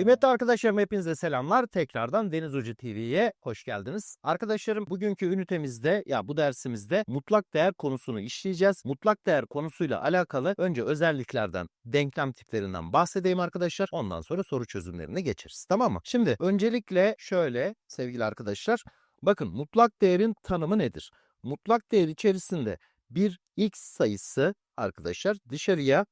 Kıymetli arkadaşlarım hepinize selamlar. Tekrardan Deniz Hoca TV'ye hoş geldiniz. Arkadaşlarım bugünkü ünitemizde ya bu dersimizde mutlak değer konusunu işleyeceğiz. Mutlak değer konusuyla alakalı önce özelliklerden, denklem tiplerinden bahsedeyim arkadaşlar. Ondan sonra soru çözümlerine geçeriz. Tamam mı? Şimdi öncelikle şöyle sevgili arkadaşlar. Bakın mutlak değerin tanımı nedir? Mutlak değer içerisinde bir x sayısı arkadaşlar dışarıya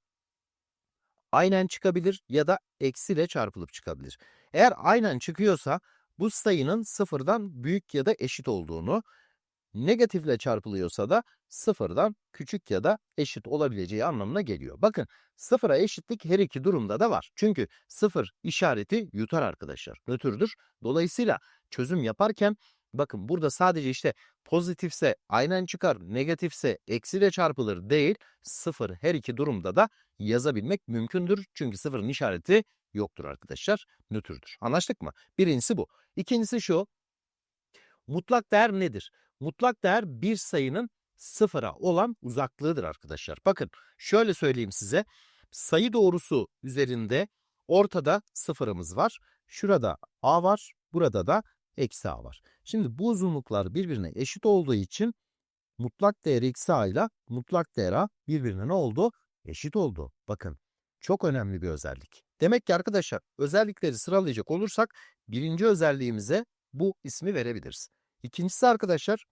aynen çıkabilir ya da eksiyle çarpılıp çıkabilir. Eğer aynen çıkıyorsa bu sayının sıfırdan büyük ya da eşit olduğunu, negatifle çarpılıyorsa da sıfırdan küçük ya da eşit olabileceği anlamına geliyor. Bakın sıfıra eşitlik her iki durumda da var. Çünkü sıfır işareti yutar arkadaşlar. Nötrdür. Dolayısıyla çözüm yaparken bakın burada sadece işte pozitifse aynen çıkar, negatifse eksiyle çarpılır değil. Sıfır her iki durumda da yazabilmek mümkündür. Çünkü sıfırın işareti yoktur arkadaşlar. Nötrdür. Anlaştık mı? Birincisi bu. İkincisi şu. Mutlak değer nedir? Mutlak değer bir sayının sıfıra olan uzaklığıdır arkadaşlar. Bakın şöyle söyleyeyim size. Sayı doğrusu üzerinde ortada sıfırımız var. Şurada a var. Burada da eksi a var. Şimdi bu uzunluklar birbirine eşit olduğu için mutlak değer eksi a ile mutlak değer a birbirine ne oldu? Eşit oldu. Bakın çok önemli bir özellik. Demek ki arkadaşlar özellikleri sıralayacak olursak birinci özelliğimize bu ismi verebiliriz. İkincisi arkadaşlar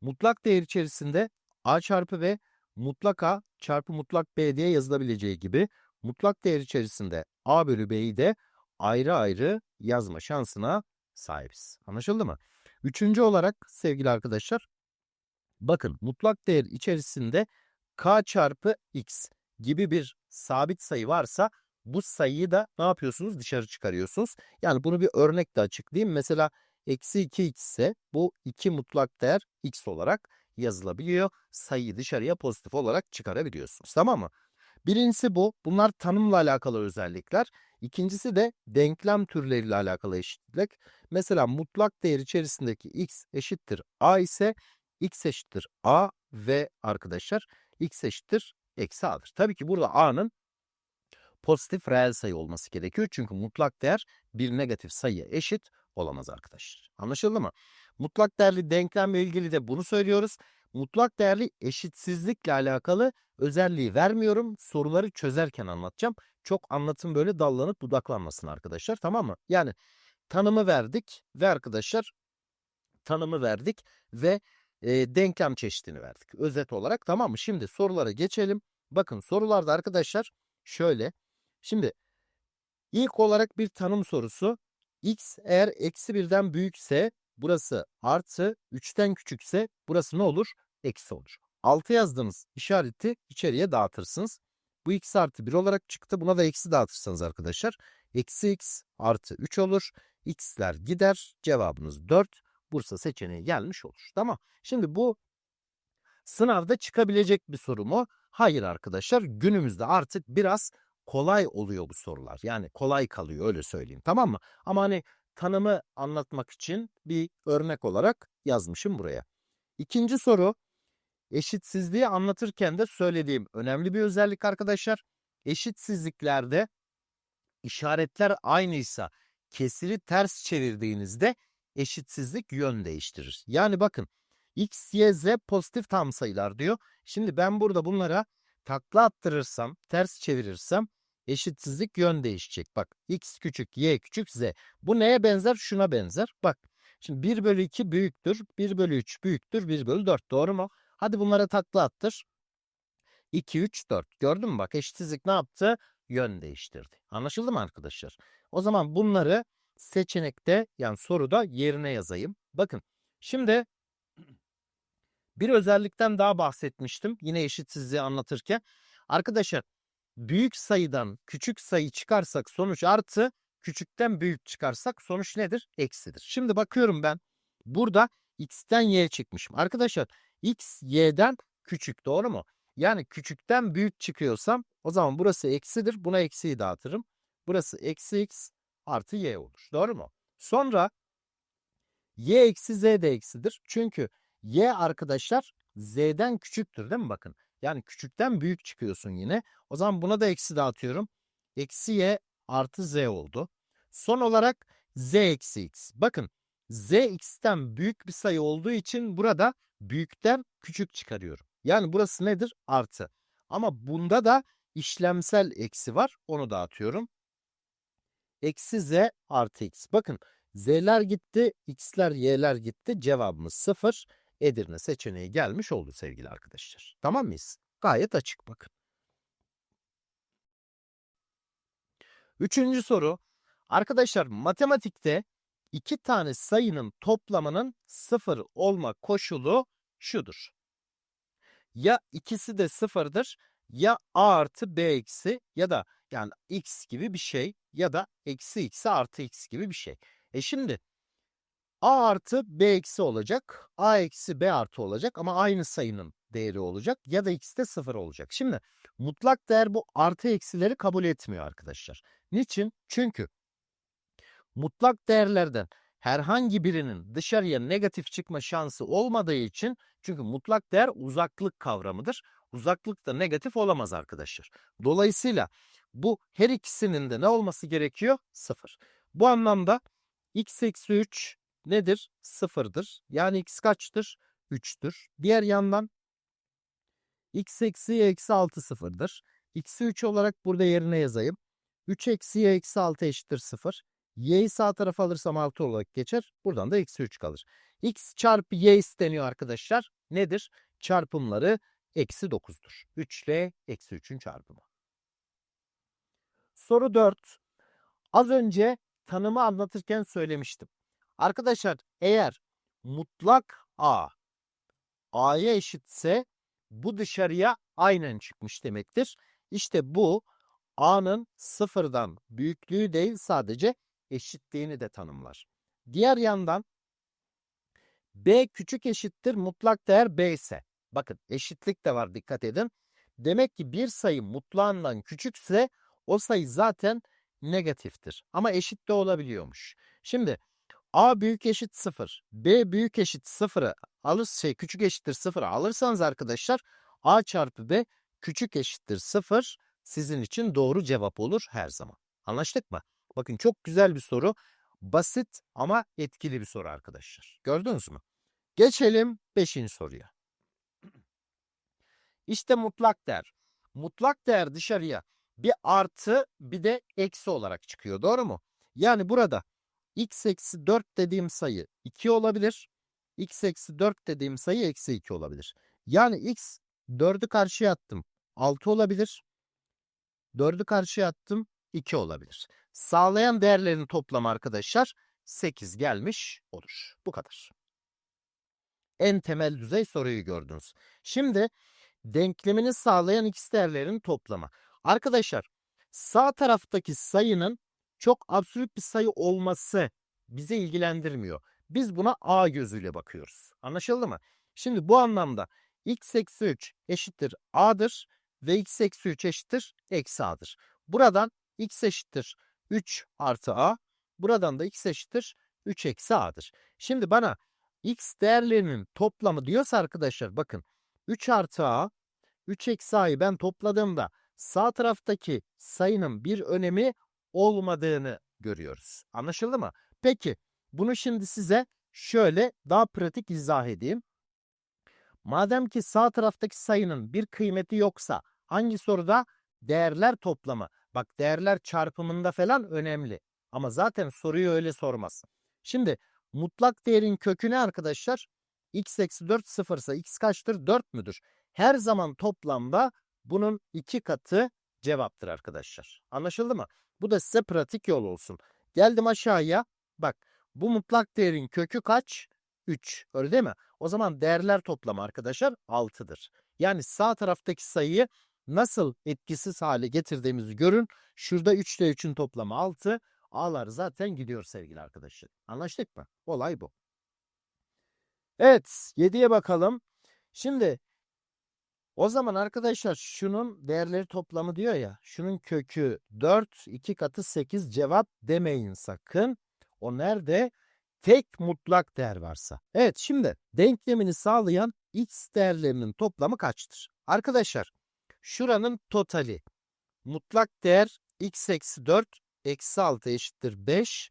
mutlak değer içerisinde a çarpı b mutlak a çarpı mutlak b diye yazılabileceği gibi mutlak değer içerisinde a bölü b'yi de ayrı ayrı yazma şansına sahibiz. Anlaşıldı mı? Üçüncü olarak sevgili arkadaşlar bakın mutlak değer içerisinde k çarpı x gibi bir sabit sayı varsa bu sayıyı da ne yapıyorsunuz? Dışarı çıkarıyorsunuz. Yani bunu bir örnekle açıklayayım. Mesela eksi 2x ise bu 2 mutlak değer x olarak yazılabiliyor. Sayıyı dışarıya pozitif olarak çıkarabiliyorsunuz. Tamam mı? Birincisi bu. Bunlar tanımla alakalı özellikler. İkincisi de denklem türleriyle alakalı eşitlik. Mesela mutlak değer içerisindeki x eşittir a ise x eşittir a ve arkadaşlar x eşittir eksi a'dır. Tabii ki burada a'nın pozitif reel sayı olması gerekiyor. Çünkü mutlak değer bir negatif sayıya eşit olamaz arkadaşlar. Anlaşıldı mı? Mutlak değerli denklemle ilgili de bunu söylüyoruz. Mutlak değerli eşitsizlikle alakalı özelliği vermiyorum. Soruları çözerken anlatacağım. Çok anlatım böyle dallanıp budaklanmasın arkadaşlar. Tamam mı? Yani tanımı verdik ve arkadaşlar tanımı verdik ve e, denklem çeşidini verdik. Özet olarak tamam mı? Şimdi sorulara geçelim. Bakın sorularda arkadaşlar şöyle. Şimdi ilk olarak bir tanım sorusu. X eğer eksi birden büyükse burası artı 3'ten küçükse burası ne olur? Eksi olur. 6 yazdığınız işareti içeriye dağıtırsınız. Bu x artı 1 olarak çıktı. Buna da eksi dağıtırsanız arkadaşlar. Eksi x artı 3 olur. x'ler gider. Cevabınız 4. Bursa seçeneği gelmiş olur. Tamam. Şimdi bu sınavda çıkabilecek bir soru mu? Hayır arkadaşlar. Günümüzde artık biraz kolay oluyor bu sorular. Yani kolay kalıyor öyle söyleyeyim. Tamam mı? Ama hani tanımı anlatmak için bir örnek olarak yazmışım buraya. İkinci soru eşitsizliği anlatırken de söylediğim önemli bir özellik arkadaşlar. Eşitsizliklerde işaretler aynıysa kesiri ters çevirdiğinizde eşitsizlik yön değiştirir. Yani bakın x, y, z pozitif tam sayılar diyor. Şimdi ben burada bunlara takla attırırsam, ters çevirirsem eşitsizlik yön değişecek. Bak x küçük, y küçük, z. Bu neye benzer? Şuna benzer. Bak şimdi 1 bölü 2 büyüktür, 1 bölü 3 büyüktür, 1 bölü 4 doğru mu? Hadi bunlara takla attır. 2, 3, 4. Gördün mü bak eşitsizlik ne yaptı? Yön değiştirdi. Anlaşıldı mı arkadaşlar? O zaman bunları seçenekte yani soruda yerine yazayım. Bakın şimdi bir özellikten daha bahsetmiştim yine eşitsizliği anlatırken. Arkadaşlar büyük sayıdan küçük sayı çıkarsak sonuç artı, küçükten büyük çıkarsak sonuç nedir? Eksidir. Şimdi bakıyorum ben burada x'ten y çıkmışım. Arkadaşlar x y'den küçük doğru mu? Yani küçükten büyük çıkıyorsam o zaman burası eksidir. Buna eksiyi dağıtırım. Burası eksi x artı y olur. Doğru mu? Sonra y eksi z de eksidir. Çünkü y arkadaşlar z'den küçüktür değil mi bakın? Yani küçükten büyük çıkıyorsun yine. O zaman buna da eksi dağıtıyorum. Eksi y artı z oldu. Son olarak z eksi x. Bakın z x'ten büyük bir sayı olduğu için burada büyükten küçük çıkarıyorum. Yani burası nedir? Artı. Ama bunda da işlemsel eksi var. Onu dağıtıyorum. Eksi z artı x. Bakın z'ler gitti, x'ler y'ler gitti. Cevabımız 0. Edirne seçeneği gelmiş oldu sevgili arkadaşlar. Tamam mıyız? Gayet açık bakın. Üçüncü soru. Arkadaşlar matematikte iki tane sayının toplamının sıfır olma koşulu şudur. Ya ikisi de sıfırdır ya a artı b eksi ya da yani x gibi bir şey ya da eksi x artı x gibi bir şey. E şimdi a artı b eksi olacak, a eksi b artı olacak ama aynı sayının değeri olacak ya da x de sıfır olacak. Şimdi mutlak değer bu artı eksileri kabul etmiyor arkadaşlar. Niçin? Çünkü mutlak değerlerden herhangi birinin dışarıya negatif çıkma şansı olmadığı için çünkü mutlak değer uzaklık kavramıdır. Uzaklık da negatif olamaz arkadaşlar. Dolayısıyla bu her ikisinin de ne olması gerekiyor? Sıfır. Bu anlamda x eksi 3 nedir? Sıfırdır. Yani x kaçtır? 3'tür. Diğer yandan x eksi y eksi 6 sıfırdır. x'i 3 olarak burada yerine yazayım. 3 eksi y eksi 6 eşittir 0. y'yi sağ tarafa alırsam 6 olarak geçer. Buradan da eksi 3 kalır. x çarpı y isteniyor arkadaşlar. Nedir? Çarpımları eksi 9'dur. 3 ile eksi 3'ün çarpımı. Soru 4. Az önce tanımı anlatırken söylemiştim. Arkadaşlar eğer mutlak a a'ya eşitse bu dışarıya aynen çıkmış demektir. İşte bu a'nın sıfırdan büyüklüğü değil sadece eşitliğini de tanımlar. Diğer yandan b küçük eşittir mutlak değer b ise bakın eşitlik de var dikkat edin. Demek ki bir sayı mutlağından küçükse o sayı zaten negatiftir. Ama eşit de olabiliyormuş. Şimdi a büyük eşit 0, b büyük eşit 0'ı alır şey küçük eşittir 0'ı alırsanız arkadaşlar a çarpı b küçük eşittir 0 sizin için doğru cevap olur her zaman. Anlaştık mı? Bakın çok güzel bir soru. Basit ama etkili bir soru arkadaşlar. Gördünüz mü? Geçelim 5. soruya. İşte mutlak değer. Mutlak değer dışarıya bir artı bir de eksi olarak çıkıyor. Doğru mu? Yani burada x eksi 4 dediğim sayı 2 olabilir. x eksi 4 dediğim sayı eksi 2 olabilir. Yani x 4'ü karşıya attım. 6 olabilir. 4'ü karşıya attım. 2 olabilir. Sağlayan değerlerin toplamı arkadaşlar 8 gelmiş olur. Bu kadar. En temel düzey soruyu gördünüz. Şimdi denklemini sağlayan x değerlerin toplamı. Arkadaşlar sağ taraftaki sayının çok absürt bir sayı olması bizi ilgilendirmiyor. Biz buna a gözüyle bakıyoruz. Anlaşıldı mı? Şimdi bu anlamda x eksi 3 eşittir a'dır ve x eksi 3 eşittir eksi a'dır. Buradan x eşittir 3 artı a. Buradan da x eşittir 3 eksi a'dır. Şimdi bana x değerlerinin toplamı diyorsa arkadaşlar bakın 3 artı a 3 eksi a'yı ben topladığımda sağ taraftaki sayının bir önemi olmadığını görüyoruz. Anlaşıldı mı? Peki bunu şimdi size şöyle daha pratik izah edeyim. Madem ki sağ taraftaki sayının bir kıymeti yoksa hangi soruda değerler toplamı bak değerler çarpımında falan önemli. Ama zaten soruyu öyle sormaz. Şimdi mutlak değerin kökü ne arkadaşlar? x eksi 4 sıfırsa x kaçtır? 4 müdür? Her zaman toplamda bunun iki katı cevaptır arkadaşlar. Anlaşıldı mı? Bu da size pratik yol olsun. Geldim aşağıya. Bak bu mutlak değerin kökü kaç? 3. Öyle değil mi? O zaman değerler toplamı arkadaşlar 6'dır. Yani sağ taraftaki sayıyı nasıl etkisiz hale getirdiğimizi görün. Şurada 3 ile 3'ün toplamı 6. A'lar zaten gidiyor sevgili arkadaşlar. Anlaştık mı? Olay bu. Evet 7'ye bakalım. Şimdi o zaman arkadaşlar şunun değerleri toplamı diyor ya. Şunun kökü 4, 2 katı 8 cevap demeyin sakın. O nerede? Tek mutlak değer varsa. Evet şimdi denklemini sağlayan x değerlerinin toplamı kaçtır? Arkadaşlar şuranın totali mutlak değer x eksi 4 eksi 6 eşittir 5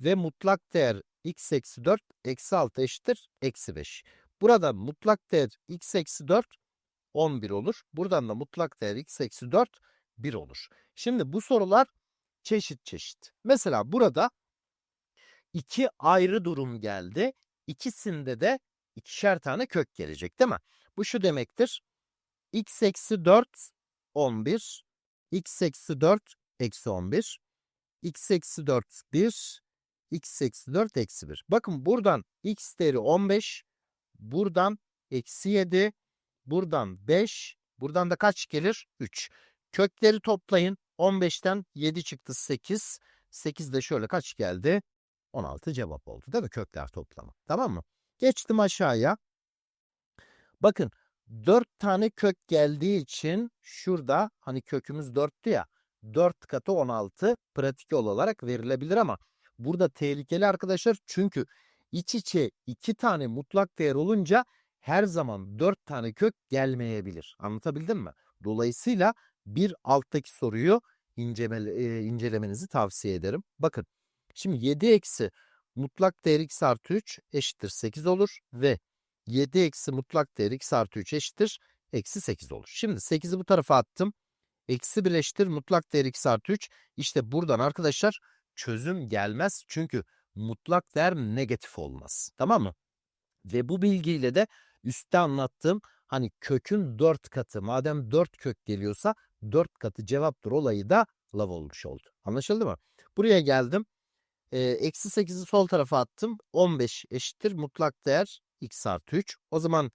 ve mutlak değer x eksi 4 eksi 6 eşittir eksi 5. Burada mutlak değer x eksi 4 11 olur. Buradan da mutlak değer x eksi 4 1 olur. Şimdi bu sorular çeşit çeşit. Mesela burada iki ayrı durum geldi. İkisinde de ikişer tane kök gelecek değil mi? Bu şu demektir. X eksi 4 11 x eksi 4 eksi 11 x eksi 4 1 x eksi 4 eksi 1. Bakın buradan x değeri 15 buradan eksi 7 buradan 5 buradan da kaç gelir? 3. Kökleri toplayın. 15'ten 7 çıktı 8. 8 de şöyle kaç geldi? 16 cevap oldu değil mi? Kökler toplamı. Tamam mı? Geçtim aşağıya. Bakın 4 tane kök geldiği için şurada hani kökümüz 4'tü ya. 4 katı 16 pratik yol olarak verilebilir ama burada tehlikeli arkadaşlar çünkü iç içe 2 tane mutlak değer olunca her zaman 4 tane kök gelmeyebilir. Anlatabildim mi? Dolayısıyla bir alttaki soruyu incele, incelemenizi tavsiye ederim. Bakın şimdi 7 eksi mutlak değer x artı 3 eşittir 8 olur ve 7 eksi mutlak değer x artı 3 eşittir eksi 8 olur. Şimdi 8'i bu tarafa attım. Eksi 1 eşittir mutlak değer x artı 3. İşte buradan arkadaşlar çözüm gelmez. Çünkü mutlak değer negatif olmaz. Tamam mı? Ve bu bilgiyle de üstte anlattığım hani kökün 4 katı madem 4 kök geliyorsa 4 katı cevaptır olayı da lav olmuş oldu. Anlaşıldı mı? Buraya geldim. Eksi 8'i sol tarafa attım. 15 eşittir mutlak değer x artı 3. O zaman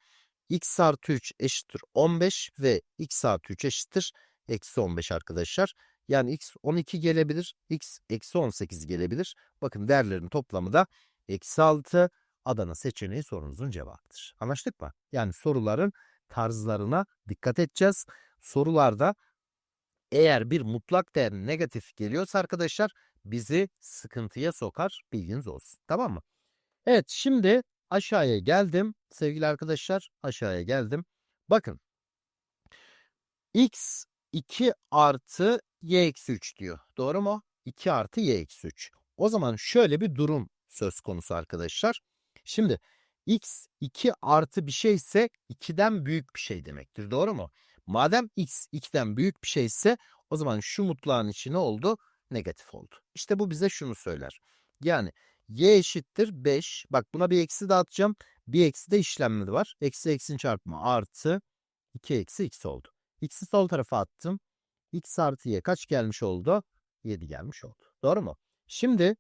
x artı 3 eşittir 15 ve x artı 3 eşittir eksi 15 arkadaşlar. Yani x 12 gelebilir, x eksi 18 gelebilir. Bakın değerlerin toplamı da eksi 6. Adana seçeneği sorunuzun cevabıdır. Anlaştık mı? Yani soruların tarzlarına dikkat edeceğiz. Sorularda eğer bir mutlak değer negatif geliyorsa arkadaşlar bizi sıkıntıya sokar bilginiz olsun. Tamam mı? Evet şimdi aşağıya geldim sevgili arkadaşlar aşağıya geldim. Bakın x 2 artı y eksi 3 diyor. Doğru mu? 2 artı y eksi 3. O zaman şöyle bir durum söz konusu arkadaşlar. Şimdi x 2 artı bir şey ise 2'den büyük bir şey demektir. Doğru mu? Madem x 2'den büyük bir şey ise o zaman şu mutlağın içi ne oldu? Negatif oldu. İşte bu bize şunu söyler. Yani y eşittir 5. Bak buna bir eksi dağıtacağım. Bir eksi de işlemleri var. Eksi eksinin çarpımı artı 2 eksi x oldu. X'i sol tarafa attım. X artı Y kaç gelmiş oldu? 7 gelmiş oldu. Doğru mu? Şimdi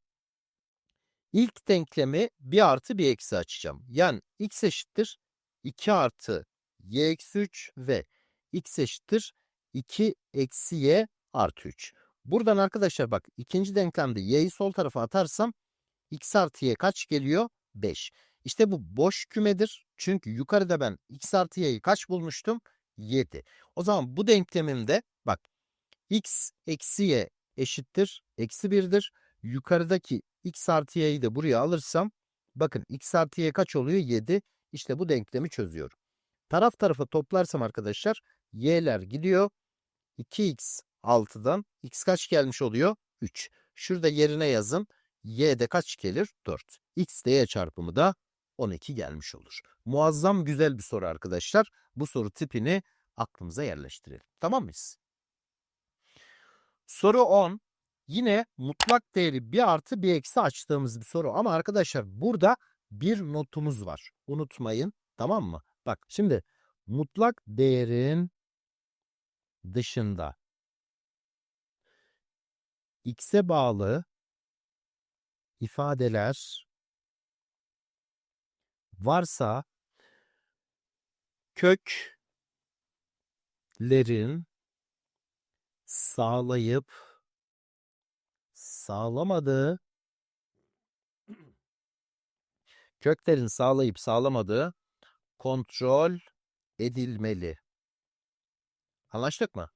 ilk denklemi bir artı bir eksi açacağım. Yani x eşittir 2 artı y eksi 3 ve x eşittir 2 eksi y artı 3. Buradan arkadaşlar bak ikinci denklemde y'yi sol tarafa atarsam x artı y kaç geliyor? 5. İşte bu boş kümedir. Çünkü yukarıda ben x artı y'yi kaç bulmuştum? 7. O zaman bu denklemimde bak x eksi y eşittir eksi 1'dir. Yukarıdaki x artı y'yi de buraya alırsam bakın x artı y kaç oluyor? 7. İşte bu denklemi çözüyorum. Taraf tarafa toplarsam arkadaşlar y'ler gidiyor. 2x 6'dan x kaç gelmiş oluyor? 3. Şurada yerine yazın. Y'de kaç gelir? 4. x de y çarpımı da 12 gelmiş olur. Muazzam güzel bir soru arkadaşlar. Bu soru tipini aklımıza yerleştirelim. Tamam mıyız? Soru 10. Yine mutlak değeri bir artı bir eksi açtığımız bir soru. Ama arkadaşlar burada bir notumuz var. Unutmayın. Tamam mı? Bak şimdi mutlak değerin dışında x'e bağlı ifadeler varsa köklerin sağlayıp sağlamadığı köklerin sağlayıp sağlamadığı kontrol edilmeli. Anlaştık mı?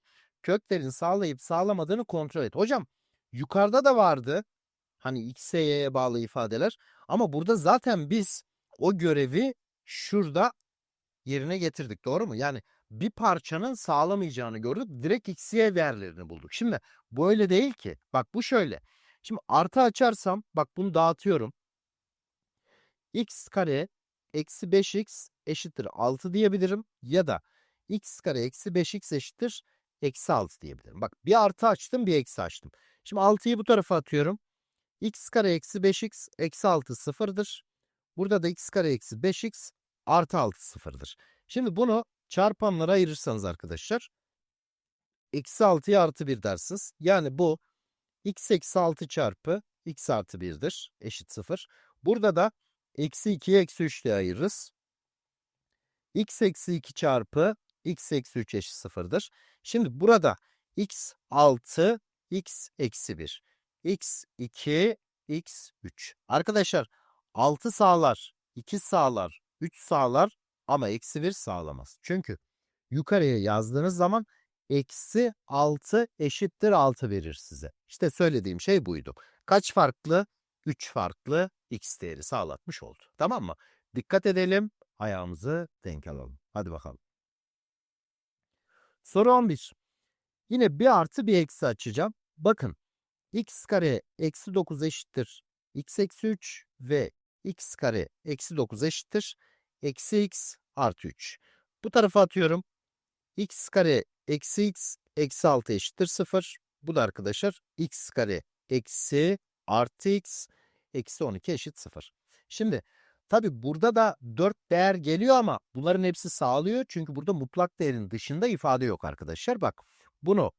Köklerin sağlayıp sağlamadığını kontrol et. Hocam yukarıda da vardı. Hani x'e bağlı ifadeler. Ama burada zaten biz o görevi şurada yerine getirdik. Doğru mu? Yani bir parçanın sağlamayacağını gördük. Direkt x, değerlerini bulduk. Şimdi bu öyle değil ki. Bak bu şöyle. Şimdi artı açarsam bak bunu dağıtıyorum. x kare eksi 5x eşittir 6 diyebilirim. Ya da x kare eksi 5x eşittir eksi 6 diyebilirim. Bak bir artı açtım bir eksi açtım. Şimdi 6'yı bu tarafa atıyorum. X kare eksi 5x eksi 6 sıfırdır. Burada da x kare eksi 5x artı 6 sıfırdır. Şimdi bunu çarpanlara ayırırsanız arkadaşlar eksi 6'ya artı 1 dersiniz. Yani bu x eksi 6 çarpı x artı 1'dir. Eşit 0. Burada da eksi 2'ye eksi 3 diye ayırırız. x eksi 2 çarpı x eksi 3 eşit 0'dır. Şimdi burada x 6, x eksi 1. x 2, x 3. Arkadaşlar 6 sağlar, 2 sağlar, 3 sağlar ama eksi 1 sağlamaz. Çünkü yukarıya yazdığınız zaman eksi 6 eşittir 6 verir size. İşte söylediğim şey buydu. Kaç farklı? 3 farklı x değeri sağlatmış oldu. Tamam mı? Dikkat edelim. Ayağımızı denk alalım. Hadi bakalım. Soru 11. Yine bir artı bir eksi açacağım. Bakın x kare eksi 9 eşittir x eksi 3 ve x kare eksi 9 eşittir eksi x artı 3. Bu tarafa atıyorum. x kare eksi x eksi 6 eşittir 0. Bu da arkadaşlar x kare eksi artı x eksi 12 eşit 0. Şimdi tabi burada da 4 değer geliyor ama bunların hepsi sağlıyor. Çünkü burada mutlak değerin dışında ifade yok arkadaşlar. Bak bunu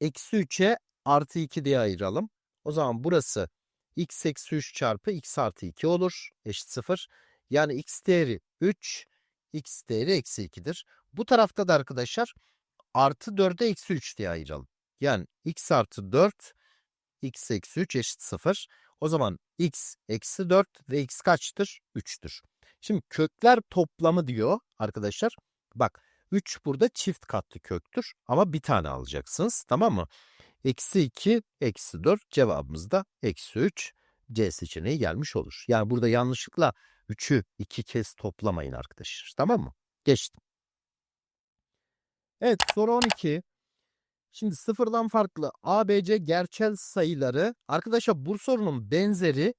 eksi 3'e artı 2 diye ayıralım. O zaman burası x eksi 3 çarpı x artı 2 olur. Eşit 0. Yani x değeri 3, x değeri eksi 2'dir. Bu tarafta da arkadaşlar artı 4'e eksi 3 diye ayıralım. Yani x artı 4, x eksi 3 eşit 0. O zaman x eksi 4 ve x kaçtır? 3'tür. Şimdi kökler toplamı diyor arkadaşlar. Bak 3 burada çift katlı köktür ama bir tane alacaksınız tamam mı? Eksi 2, eksi 4 cevabımız da eksi 3 C seçeneği gelmiş olur. Yani burada yanlışlıkla 3'ü 2 kez toplamayın arkadaşlar tamam mı? Geçtim. Evet soru 12. Şimdi sıfırdan farklı ABC gerçel sayıları arkadaşlar bu sorunun benzeri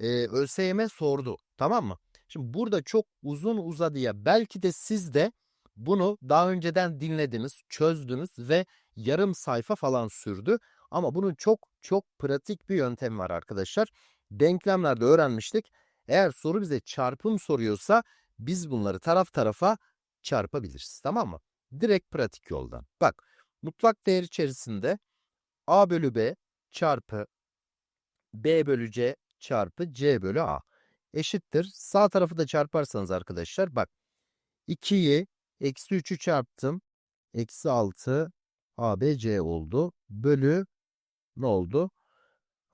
e, ÖSYM sordu tamam mı? Şimdi burada çok uzun uzadıya belki de siz de bunu daha önceden dinlediniz, çözdünüz ve yarım sayfa falan sürdü. Ama bunun çok çok pratik bir yöntemi var arkadaşlar. Denklemlerde öğrenmiştik. Eğer soru bize çarpım soruyorsa biz bunları taraf tarafa çarpabiliriz. Tamam mı? Direkt pratik yoldan. Bak mutlak değer içerisinde a bölü b çarpı b bölü c çarpı c bölü a eşittir. Sağ tarafı da çarparsanız arkadaşlar bak 2'yi eksi 3'ü çarptım. Eksi 6 ABC oldu. Bölü ne oldu?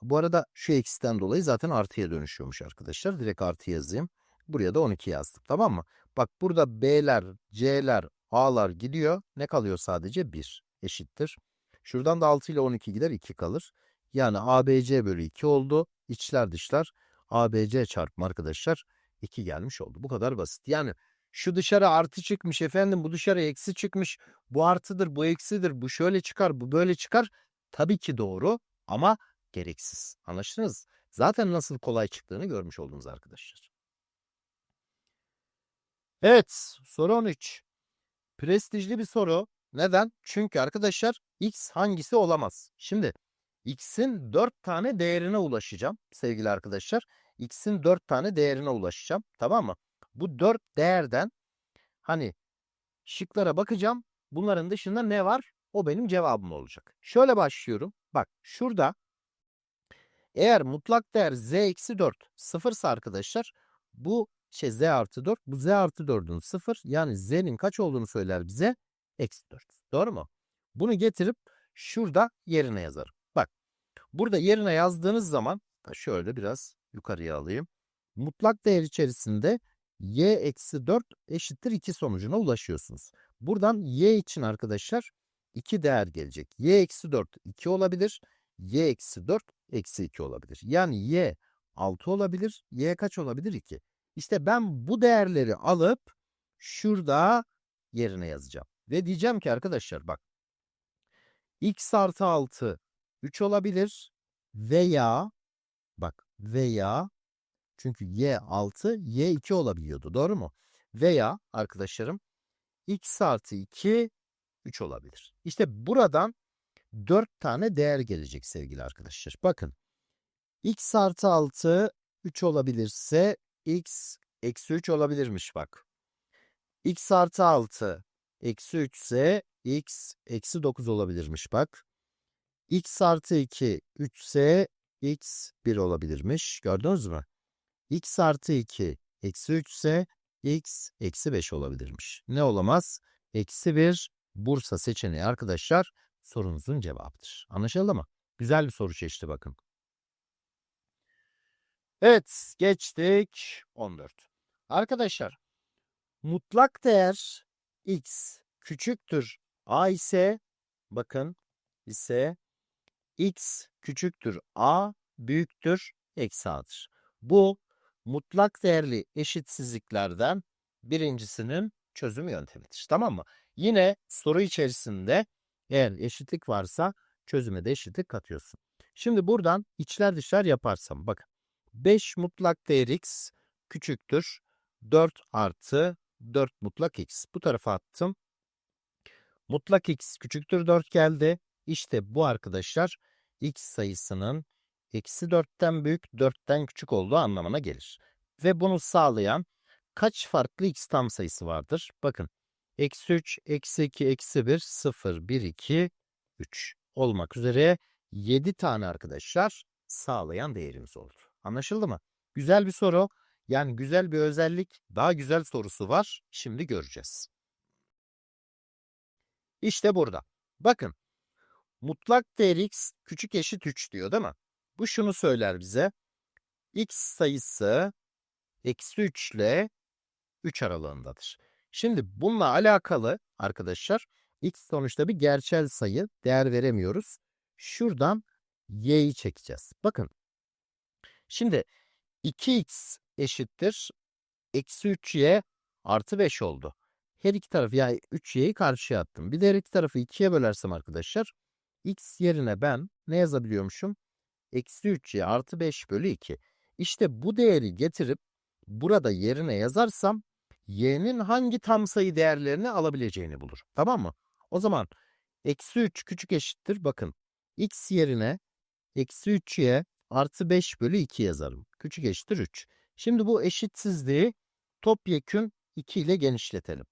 Bu arada şu eksiden dolayı zaten artıya dönüşüyormuş arkadaşlar. Direkt artı yazayım. Buraya da 12 yazdık tamam mı? Bak burada B'ler, C'ler, A'lar gidiyor. Ne kalıyor sadece? 1 eşittir. Şuradan da 6 ile 12 gider 2 kalır. Yani ABC bölü 2 oldu. İçler dışlar ABC çarpımı arkadaşlar 2 gelmiş oldu. Bu kadar basit. Yani şu dışarı artı çıkmış efendim bu dışarı eksi çıkmış. Bu artıdır bu eksidir bu şöyle çıkar bu böyle çıkar. Tabii ki doğru ama gereksiz. Anlaştınız? Zaten nasıl kolay çıktığını görmüş oldunuz arkadaşlar. Evet soru 13. Prestijli bir soru. Neden? Çünkü arkadaşlar x hangisi olamaz? Şimdi x'in 4 tane değerine ulaşacağım sevgili arkadaşlar. x'in 4 tane değerine ulaşacağım. Tamam mı? Bu 4 değerden hani şıklara bakacağım. Bunların dışında ne var? O benim cevabım olacak. Şöyle başlıyorum. Bak şurada eğer mutlak değer z eksi 4 sıfırsa arkadaşlar bu şey z artı 4 bu z artı 4'ün sıfır yani z'nin kaç olduğunu söyler bize eksi 4. Doğru mu? Bunu getirip şurada yerine yazarım. Bak burada yerine yazdığınız zaman şöyle biraz yukarıya alayım. Mutlak değer içerisinde y eksi 4 eşittir 2 sonucuna ulaşıyorsunuz. Buradan y için arkadaşlar 2 değer gelecek. y eksi 4 2 olabilir. y eksi 4 eksi 2 olabilir. Yani y 6 olabilir. y kaç olabilir? 2. İşte ben bu değerleri alıp şurada yerine yazacağım. Ve diyeceğim ki arkadaşlar bak x artı 6 3 olabilir veya bak veya çünkü y 6 y 2 olabiliyordu doğru mu? Veya arkadaşlarım x artı 2 3 olabilir. İşte buradan 4 tane değer gelecek sevgili arkadaşlar. Bakın x artı 6 3 olabilirse x eksi 3 olabilirmiş bak. x artı 6 eksi 3 ise x eksi 9 olabilirmiş bak. x artı 2 3 ise x 1 olabilirmiş. Gördünüz mü? X artı 2 eksi 3 ise x eksi 5 olabilirmiş. Ne olamaz? Eksi 1 Bursa seçeneği arkadaşlar sorunuzun cevabıdır. Anlaşıldı mı? Güzel bir soru çeşidi bakın. Evet geçtik 14. Arkadaşlar mutlak değer x küçüktür a ise bakın ise x küçüktür a büyüktür eksi a'dır. Bu mutlak değerli eşitsizliklerden birincisinin çözüm yöntemidir. Tamam mı? Yine soru içerisinde eğer eşitlik varsa çözüme de eşitlik katıyorsun. Şimdi buradan içler dışlar yaparsam bakın 5 mutlak değer x küçüktür 4 artı 4 mutlak x. Bu tarafa attım. Mutlak x küçüktür 4 geldi. İşte bu arkadaşlar x sayısının eksi 4'ten büyük 4'ten küçük olduğu anlamına gelir. Ve bunu sağlayan kaç farklı x tam sayısı vardır? Bakın eksi 3, eksi 2, eksi 1, 0, 1, 2, 3 olmak üzere 7 tane arkadaşlar sağlayan değerimiz oldu. Anlaşıldı mı? Güzel bir soru. Yani güzel bir özellik. Daha güzel sorusu var. Şimdi göreceğiz. İşte burada. Bakın. Mutlak değer x küçük eşit 3 diyor değil mi? Bu şunu söyler bize. x sayısı eksi 3 ile 3 aralığındadır. Şimdi bununla alakalı arkadaşlar x sonuçta bir gerçel sayı. Değer veremiyoruz. Şuradan y'yi çekeceğiz. Bakın. Şimdi 2x eşittir. Eksi 3y artı 5 oldu. Her iki tarafı yani 3y'yi karşıya attım. Bir de her iki tarafı 2'ye bölersem arkadaşlar x yerine ben ne yazabiliyormuşum? Eksi 3y artı 5 bölü 2. İşte bu değeri getirip burada yerine yazarsam y'nin hangi tam sayı değerlerini alabileceğini bulur. Tamam mı? O zaman eksi 3 küçük eşittir. Bakın x yerine eksi 3y artı 5 bölü 2 yazarım. Küçük eşittir 3. Şimdi bu eşitsizliği topyekün 2 ile genişletelim.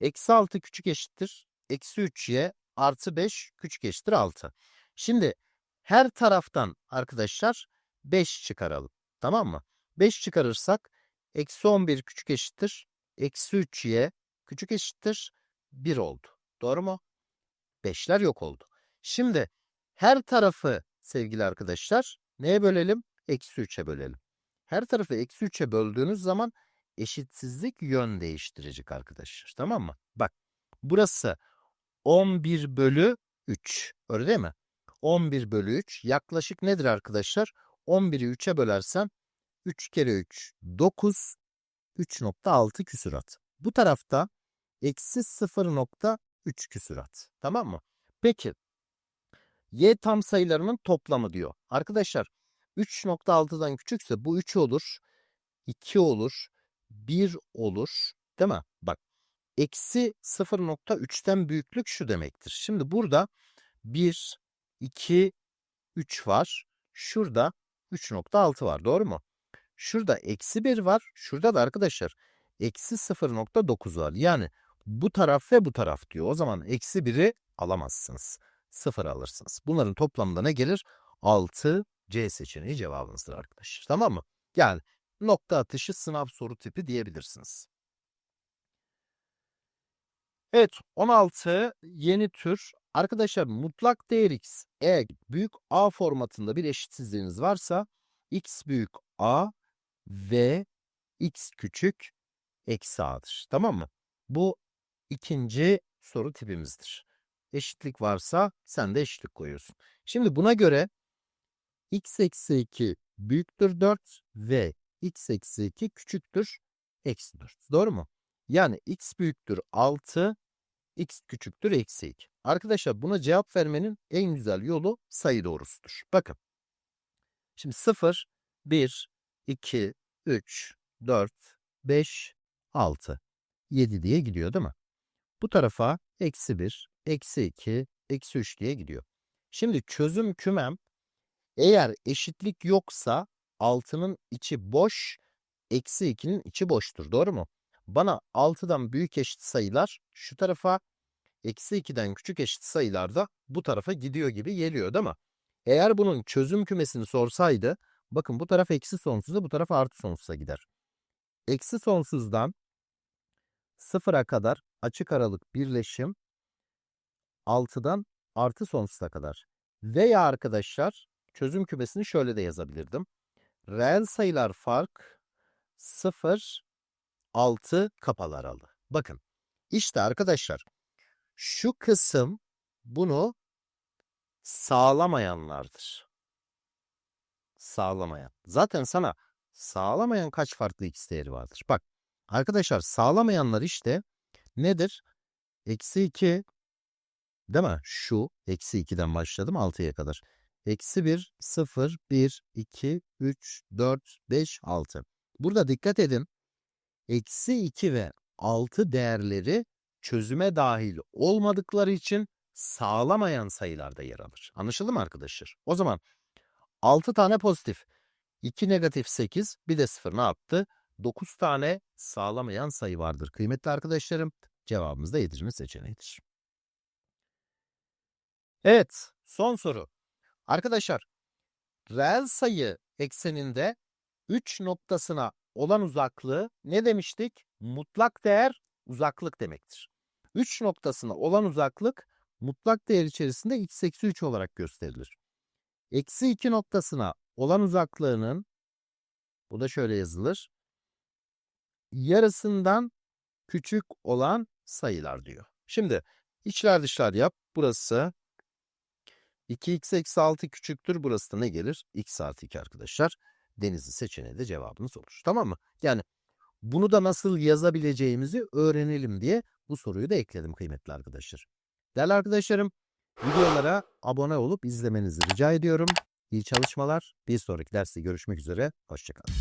Eksi 6 küçük eşittir. Eksi 3y artı 5 küçük eşittir 6. Şimdi her taraftan arkadaşlar 5 çıkaralım. Tamam mı? 5 çıkarırsak eksi 11 küçük eşittir. Eksi 3y küçük eşittir 1 oldu. Doğru mu? 5'ler yok oldu. Şimdi her tarafı sevgili arkadaşlar neye bölelim? Eksi 3'e bölelim. Her tarafı eksi 3'e böldüğünüz zaman eşitsizlik yön değiştirecek arkadaşlar. Tamam mı? Bak burası 11 bölü 3. Öyle değil mi? 11 bölü 3 yaklaşık nedir arkadaşlar? 11'i 3'e bölersen 3 kere 3 9 3.6 küsurat. Bu tarafta eksi 0.3 küsurat. Tamam mı? Peki y tam sayılarının toplamı diyor. Arkadaşlar 3.6'dan küçükse bu 3 olur, 2 olur, 1 olur. Değil mi? Bak eksi 0.3'ten büyüklük şu demektir. Şimdi burada 1, 2, 3 var. Şurada 3.6 var. Doğru mu? Şurada eksi 1 var. Şurada da arkadaşlar eksi 0.9 var. Yani bu taraf ve bu taraf diyor. O zaman eksi 1'i alamazsınız. 0 alırsınız. Bunların toplamında ne gelir? 6 C seçeneği cevabınızdır arkadaşlar. Tamam mı? Yani nokta atışı sınav soru tipi diyebilirsiniz. Evet 16 yeni tür. Arkadaşlar mutlak değer x eğer büyük A formatında bir eşitsizliğiniz varsa x büyük A ve x küçük eksi A'dır. Tamam mı? Bu ikinci soru tipimizdir. Eşitlik varsa sen de eşitlik koyuyorsun. Şimdi buna göre x eksi 2 büyüktür 4 ve x eksi 2 küçüktür eksi 4. Doğru mu? Yani x büyüktür 6, x küçüktür eksi 2. Arkadaşlar buna cevap vermenin en güzel yolu sayı doğrusudur. Bakın. Şimdi 0, 1, 2, 3, 4, 5, 6, 7 diye gidiyor değil mi? Bu tarafa eksi 1, eksi 2, eksi 3 diye gidiyor. Şimdi çözüm kümem eğer eşitlik yoksa 6'nın içi boş, eksi 2'nin içi boştur. Doğru mu? Bana 6'dan büyük eşit sayılar şu tarafa, eksi 2'den küçük eşit sayılar da bu tarafa gidiyor gibi geliyor değil mi? Eğer bunun çözüm kümesini sorsaydı, bakın bu taraf eksi sonsuza, bu taraf artı sonsuza gider. Eksi sonsuzdan sıfıra kadar açık aralık birleşim 6'dan artı sonsuza kadar. Veya arkadaşlar çözüm kümesini şöyle de yazabilirdim. Reel sayılar fark 0, 6 kapalı aralığı. Bakın işte arkadaşlar şu kısım bunu sağlamayanlardır. Sağlamayan. Zaten sana sağlamayan kaç farklı x değeri vardır? Bak arkadaşlar sağlamayanlar işte nedir? Eksi 2 değil mi? Şu eksi 2'den başladım 6'ya kadar. Eksi 1, 0, 1, 2, 3, 4, 5, 6. Burada dikkat edin. Eksi 2 ve 6 değerleri çözüme dahil olmadıkları için sağlamayan sayılarda yer alır. Anlaşıldı mı arkadaşlar? O zaman 6 tane pozitif, 2 negatif 8, bir de 0 ne yaptı? 9 tane sağlamayan sayı vardır. Kıymetli arkadaşlarım, cevabımız da Edirne seçeneğidir. Evet, son soru. Arkadaşlar, reel sayı ekseninde 3 noktasına olan uzaklığı ne demiştik? Mutlak değer uzaklık demektir. 3 noktasına olan uzaklık mutlak değer içerisinde x eksi 3 olarak gösterilir. Eksi 2 noktasına olan uzaklığının bu da şöyle yazılır. Yarısından küçük olan sayılar diyor. Şimdi içler dışlar yap. Burası 2x eksi 6 küçüktür. Burası da ne gelir? x artı 2 arkadaşlar. Denizli seçeneği de cevabınız olur. Tamam mı? Yani bunu da nasıl yazabileceğimizi öğrenelim diye bu soruyu da ekledim kıymetli arkadaşlar. Değerli arkadaşlarım videolara abone olup izlemenizi rica ediyorum. İyi çalışmalar. Bir sonraki derste görüşmek üzere. Hoşçakalın.